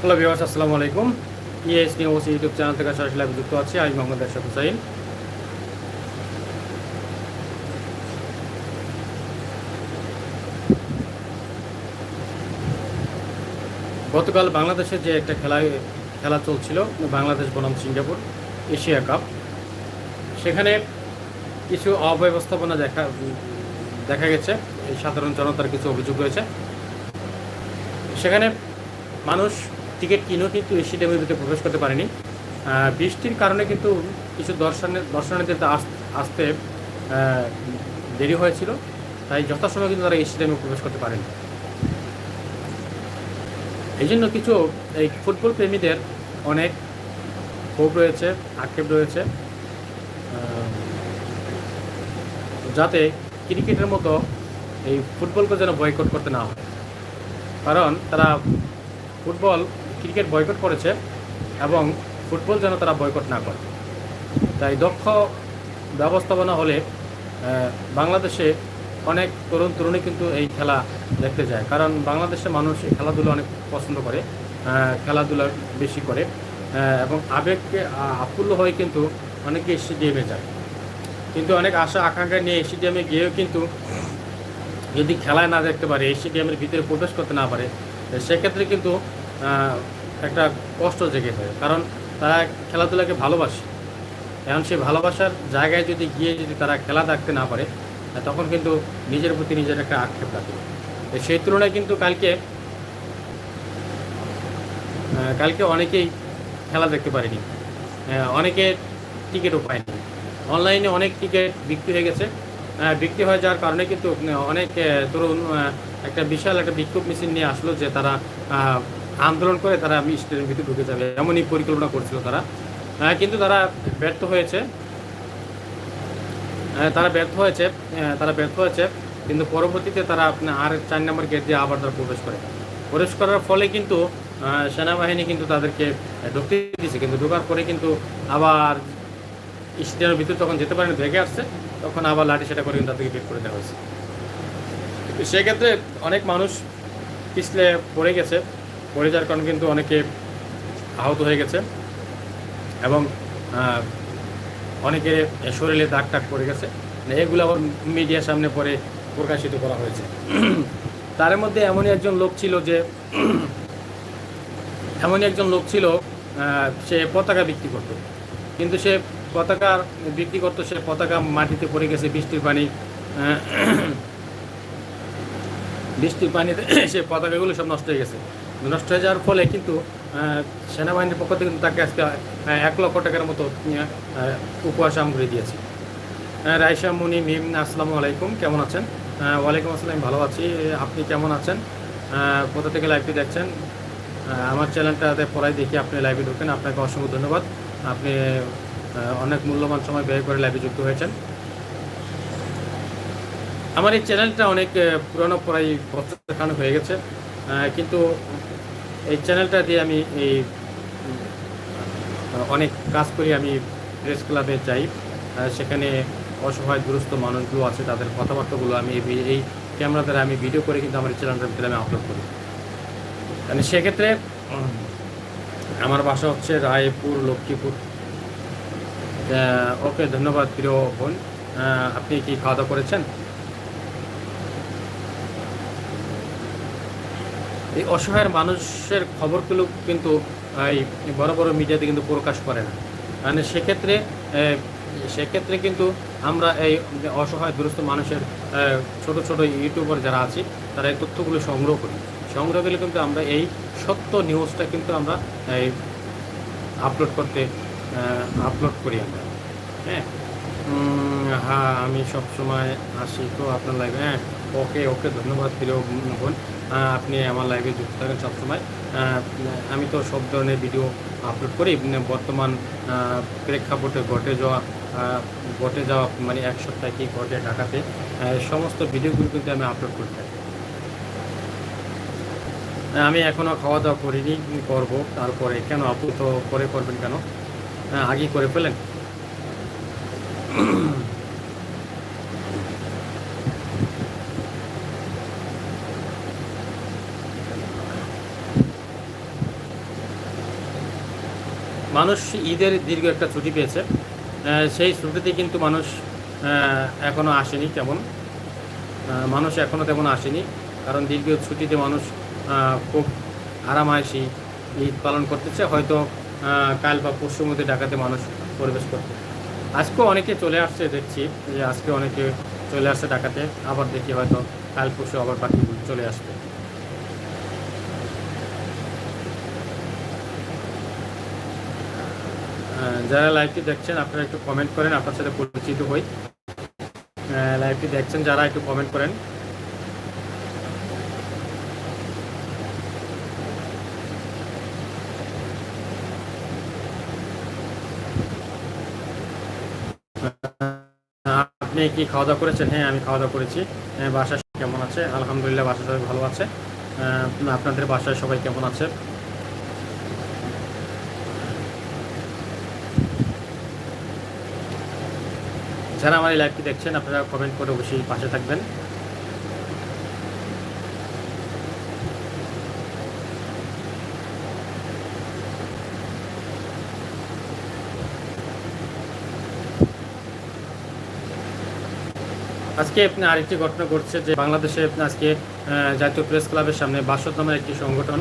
Hello বিবাস আসসালামু আলাইকুম। ইএস নিউজ ইউটিউব চ্যানেল থেকে সরাসরি লাইভ যুক্ত আছি, আমি মোহাম্মদ এরশাদ হুসাইন। গতকাল বাংলাদেশে যে একটা খেলা খেলা চলছিল, বাংলাদেশ বনাম সিঙ্গাপুর এশিয়া কাপ। সেখানে কিছু অব্যবস্থাপনা দেখা দেখা গেছে সাধারণ জনতার কিছু অভিযোগ রয়েছে। সেখানে মানুষ টিকিট কিনেও কিন্তু স্টেডিয়ামের ভিতরে প্রবেশ করতে পারেনি। বৃষ্টির কারণে কিন্তু কিছু দর্শনের আস- আসতে দেরি হয়েছিল। তাই যথাসময়ে কিন্তু তারা স্টেডিয়ামে প্রবেশ করতে পারেনি। এই জন্য কিছু এই ফুটবল প্রেমীদের অনেক ক্ষোভ রয়েছে, আক্ষেপ রয়েছে। যাতে ক্রিকেটের মতো এই ফুটবলকে যেন বয়কট করতে না হয়। কারণ তারা ফুটবল ক্রিকেট বয়কট করেছে এবং ফুটবল যেন তারা বয়কট না করে। তাই দক্ষ ব্যবস্থাপনা হলে বাংলাদেশে অনেক তরুণ তরুণী কিন্তু এই খেলা দেখতে যায়। কারণ বাংলাদেশে মানুষ এই খেলাধুলো অনেক পছন্দ করে খেলাধুলা বেশি করে এবং আবেগকে, আ- আপ্লুত হয়ে কিন্তু অনেকে স্টেডিয়ামে যায়। কিন্তু অনেক আশা, আকাঙ্ক্ষা নিয়ে স্টেডিয়ামে গিয়েও কিন্তু যদি খেলায় না দেখতে পারে স্টেডিয়ামের ভিতরে প্রবেশ করতে না পারে, সেক্ষেত্রে কিন্তু একটা কষ্ট জেগে যায় কারণ তারা খেলাধুলাকে ভালোবাসে। এখন সেই ভালোবাসার জায়গায় যদি গিয়ে যদি তারা খেলা থাকতে না পারে তখন কিন্তু নিজের প্রতি নিজের একটা আক্ষেপ থাকে। সেই তুলনায় কিন্তু কালকে কালকে অনেকেই খেলা দেখতে পারেনি। অনেকে টিকিটও পায়নি। অনলাইনে অনেক টিকিট বিক্রি হয়ে গেছে। বিক্রি হয়ে যাওয়ার কারণে কিন্তু অনেক তরুণ একটা বিশাল একটা বিক্ষোভ মিছিল নিয়ে আসলো যে তারা আন্দোলন করে তারা আমি স্টেডিয়ামের ভিতরে ঢুকে যাবে, এমনই পরিকল্পনা করছিল তারা। কিন্তু তারা ব্যর্থ হয়েছে। তারা ব্যর্থ হয়েছে তারা ব্যর্থ হয়েছে, কিন্তু পরবর্তীতে তারা আর চার নম্বর গেট দিয়ে আবার তারা প্রবেশ করে। প্রবেশ করার ফলে কিন্তু সেনাবাহিনী কিন্তু তাদেরকে ঢুকতে দিয়েছে কিন্তু ঢোকার পরে কিন্তু আবার স্টেডিয়ামের ভিতরে তখন যেতে পারেনি ভেগে আসছে, তখন আবার লাঠি সেটা করে কিন্তু তাদেরকে বের করে দেওয়া হয়েছে। সেক্ষেত্রে অনেক মানুষ পিছলে পড়ে গেছে। পড়ে যাওয়ার কারণে কিন্তু অনেকে আহত হয়ে গেছে এবং অনেকের শরীরে দাগ টাগ পড়ে গেছে। এগুলো আবার মিডিয়ার সামনে পরে প্রকাশিত করা হয়েছে। তার মধ্যে এমনই একজন লোক ছিল যে, এমনই একজন লোক ছিল সে পতাকা বিক্রি করতো। কিন্তু সে পতাকা বিক্রি করতো, সে পতাকা মাটিতে পড়ে গেছে, বৃষ্টির পানি বৃষ্টির পানিতে সে পতাকাগুলো সব নষ্ট হয়ে গেছে। নষ্ট হয়ে যাওয়ার ফলে কিন্তু সেনাবাহিনীর পক্ষ থেকে কিন্তু তাকে আজকে এক লক্ষ টাকার মতো উপহার সামগ্রী দিয়েছে। রাইসা, মুনি মিম আসসালামু আলাইকুম, কেমন আছেন? ওয়ালাইকুম আসসালাম ভালো আছি, আপনি কেমন আছেন? কোথা থেকে লাইভটি দেখছেন? আমার চ্যানেলটাতে পড়াই দেখি আপনি লাইভে ঢোকেন, আপনাকে অসংখ্য ধন্যবাদ। আপনি অনেক মূল্যবান সময় ব্যয় করে লাইভে যুক্ত হয়েছেন। আমার এই চ্যানেলটা অনেক পুরনো প্রায় বছর হয়ে গেছে। কিন্তু এই চ্যানেলটা দিয়ে আমি এই অনেক কাজ করি আমি প্রেস ক্লাবে যাই। সেখানে অসহায় দুরস্থ মানুষগুলো আছে, তাদের কথাবার্তাগুলো আমি এই ক্যামেরা দ্বারা আমি ভিডিও করে কিন্তু আমার চ্যানেলটার ভিতরে আমি আপলোড করি। মানে সেক্ষেত্রে আমার বাসা হচ্ছে রায়পুর, লক্ষ্মীপুর। ওকে ধন্যবাদ প্রিয় বোন। আপনি কি খাওয়া দাওয়া করেছেন? এই অসহায় মানুষের খবরগুলো কিন্তু এই বড় বড় মিডিয়াতে কিন্তু প্রকাশ করে না। মানে সেক্ষেত্রে সেক্ষেত্রে কিন্তু আমরা এই অসহায় দুরস্থ মানুষের ছোট ছোট ইউটিউবার যারা আছে, তারা এই তথ্যগুলো সংগ্রহ করি। সংগ্রহ করলে কিন্তু আমরা এই সত্য নিউজটা কিন্তু আমরা এই আপলোড করতে আপলোড করি আমরা। হ্যাঁ? হ্যাঁ আমি সবসময় আসি তো আপনার লাইভে হ্যাঁ? ওকে ওকে ধন্যবাদ প্রিয় বোন আপনি আমার লাইভে যুক্ত থাকেন সবসময়। আমি তো সব ধরনের ভিডিও আপলোড করি। উম, বর্তমান প্রেক্ষাপটে ঘটে যাওয়া ঘটে যাওয়া মানে এক সপ্তাহে কি ঘটে ঢাকাতে সমস্ত ভিডিওগুলো কিন্তু আমি আপলোড করে থাকি। আমি এখনও খাওয়া দাওয়া করিনি করব তারপরে কেন আপু তো পরে করবেন কেন? আগেই করে ফেলেন? মানুষ ঈদের দীর্ঘ একটা ছুটি পেয়েছে। সেই ছুটিতে কিন্তু মানুষ আহ, এখনও আসেনি তেমন। মানুষ এখনও তেমন আসেনি। কারণ দীর্ঘ ছুটিতে মানুষ খুব আরামায়েশি ঈদ পালন করতেছে। হয়তো কাল বা পরশুর মধ্যে ঢাকাতে মানুষ পরিবেশ করতে আজকেও অনেকে চলে আসছে দেখছি যে আজকে অনেকে চলে আসছে ডাকাতে আবার দেখি হয়তো কাল পরশু আবার বাকি চলে আসবে। যারা লাইভটি দেখছেন আপনারা একটু কমেন্ট করেন আপনার সাথে পরিচিত হই। লাইভটি দেখছেন যারা একটু কমেন্ট করেন। আপনি কি খাওয়া দাওয়া করেছেন? হ্যাঁ আমি খাওয়া দাওয়া করেছি। হ্যাঁ, সবাই কেমন আছে? আলহামদুলিল্লাহ বাসা সবাই ভালো আছে। আপনাদের বাসায় সবাই কেমন আছে? যারা আমার এই লাইভটি দেখছেন, আপনারা কমেন্ট করে অবশ্যই পাশে থাকবেন। আজকে আপনি আরেকটি ঘটনা ঘটছে যে বাংলাদেশে আপনি আজকে জাতীয় প্রেস ক্লাবের সামনে বাসদ নামের একটি সংগঠন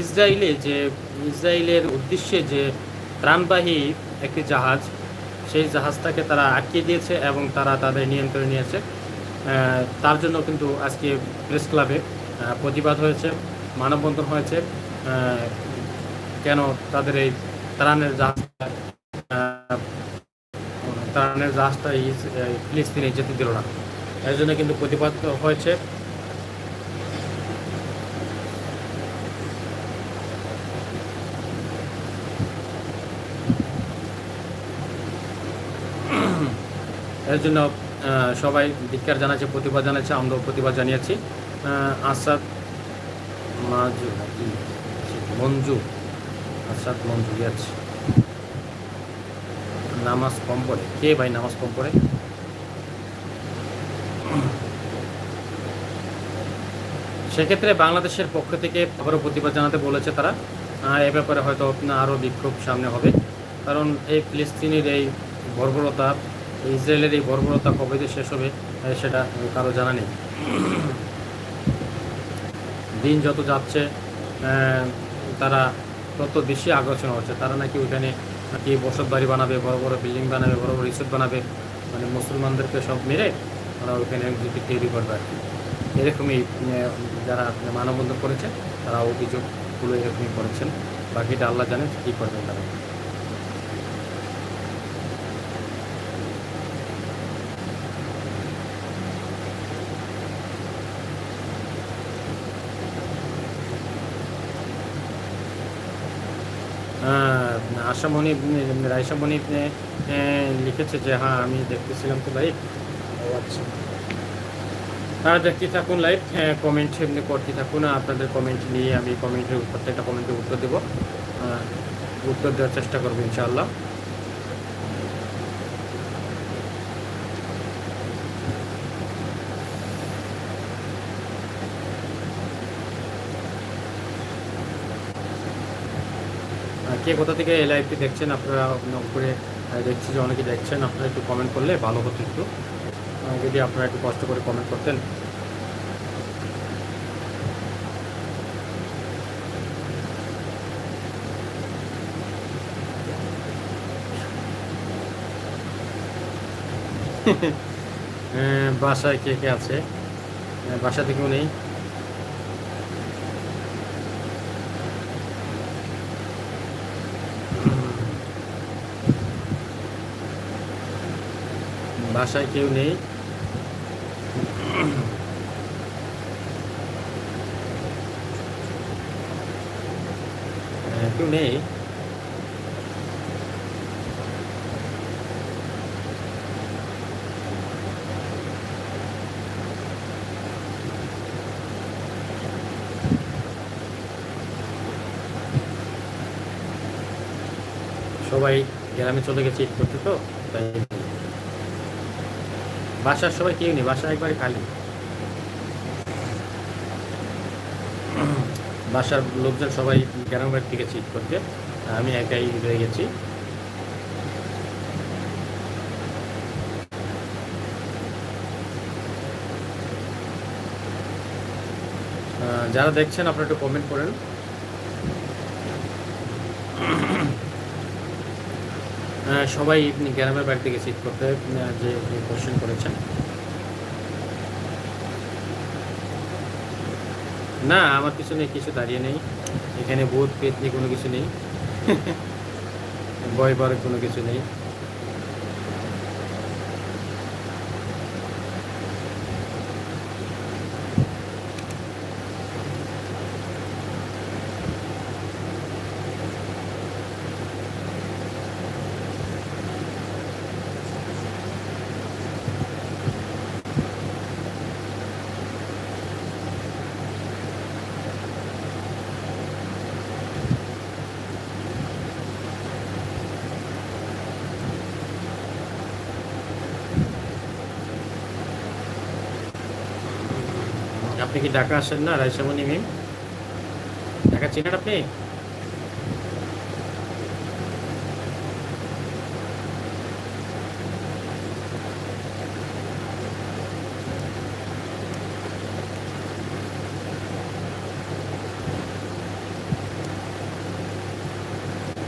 ইসরায়েলে যে ইসরায়েলের উদ্দেশ্যে যে ত্রাণবাহী একটি জাহাজ সেই জাহাজটাকে তারা আটকে দিয়েছে এবং তারা তাদের নিয়ন্ত্রণে নিয়েছে। তার জন্য কিন্তু আজকে প্রেস ক্লাবে প্রতিবাদ হয়েছে, মানববন্ধন হয়েছে। কেন তাদের এই ত্রাণের জাহাজটা ত্রাণের জাহাজটা ফিলিস্তিনে যেতে দিল না। এর জন্য কিন্তু প্রতিবাদ হয়েছে। এর জন্য সবাই ধিক্কার জানাচ্ছে, প্রতিবাদ জানাচ্ছে, আমরাও প্রতিবাদ জানিয়েছি। আসাদ মাজু, মঞ্জু, আসাদ মঞ্জু ইয়াচ নামাজ কম পড়ে। কে ভাই নামাজ কম পড়ে? সেক্ষেত্রে বাংলাদেশের পক্ষ থেকে আবারও প্রতিবাদ জানাতে বলেছে তারা। এ ব্যাপারে হয়তো আরও বিক্ষোভ সামনে হবে। কারণ এই ফিলিস্তিনের এই বর্বরতা ইসরায়েলের এই বর্বরতা কবে শেষ হবে সেটা কারও জানা নেই। দিন যত যাচ্ছে তারা তত বেশি আকর্ষণ হচ্ছে। তারা নাকি ওইখানে নাকি বসত বাড়ি বানাবে, বড় বড় বিল্ডিং বানাবে, বড় বড় রিসোর্ট বানাবে মানে মুসলমানদেরকে সব মেরে ওরা ওইখানে যদি তৈরি করবে আর কি। এরকমই যারা মানববন্ধন করেছে তারা অভিযোগগুলো এরকমই করেছেন। বাকিটা আল্লাহ জানেন কী করবেন তারা। উম, রাইসামণি আহ, লিখেছে যে হ্যাঁ আমি দেখতেছিলাম তো লাইভ ও আচ্ছা। হ্যাঁ দেখতে থাকুন লাইভ কমেন্ট এমনি করতে থাকুন আপনাদের কমেন্ট নিয়ে আমি কমেন্টের প্রত্যেকটা কমেন্টের উত্তর দেবো। উত্তর দেওয়ার চেষ্টা করব ইনশাআল্লাহ। কে কোথা থেকে এই লাইভটি দেখছেন আপনারা উপরে দেখছি যে অনেকে দেখছেন আপনারা একটু কমেন্ট করলে ভালো হতো একটু। যদি আপনারা একটু কষ্ট করে কমেন্ট করতেন। আহ, বাসায় কে কে আছে? বাসা থেকেও নেই। বাসায় কেউ নেই। হ্যাঁ, কেউ নেই। সবাই গ্রামে চলে গেছে করতে তো তাই বাসার সবাই কেউ নেই, বাসা একবারে খালি। বাসার লোকজন সবাই গ্রামের থেকে ঈদ করতে আমি একাই রয়ে গেছি। যারা দেখছেন আপনারা একটু কমেন্ট করেন। সবাই গ্রামের বাড়িতে গেছি করতে যে কোশ্চেন করেছেন। না, আমার পিছনে কিছু দাঁড়িয়ে নেই। এখানে ভূত নিয়ে কোনো কিছু নেই। ভয় পাওয়ার কোনো কিছু নেই। আপনি কি ঢাকা আসেন না রাইসামণি মিম ঢাকা চিনেন আপনি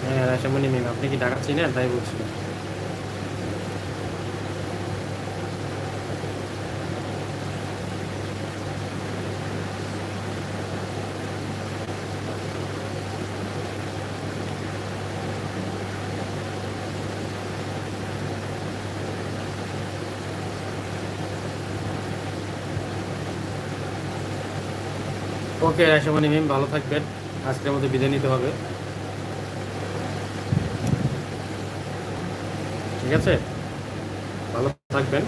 হ্যাঁ রাইসামণি মিম আপনি কি ঢাকা চিনেন তাই বলছিলাম ওকে আশামণি মিম, ভালো থাকবেন। আজকের মধ্যে বিদায় নিতে হবে। ঠিক আছে? ভালো থাকবেন।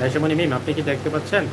রাইসামণি মিম, আপনি কি দেখতে পাচ্ছেন?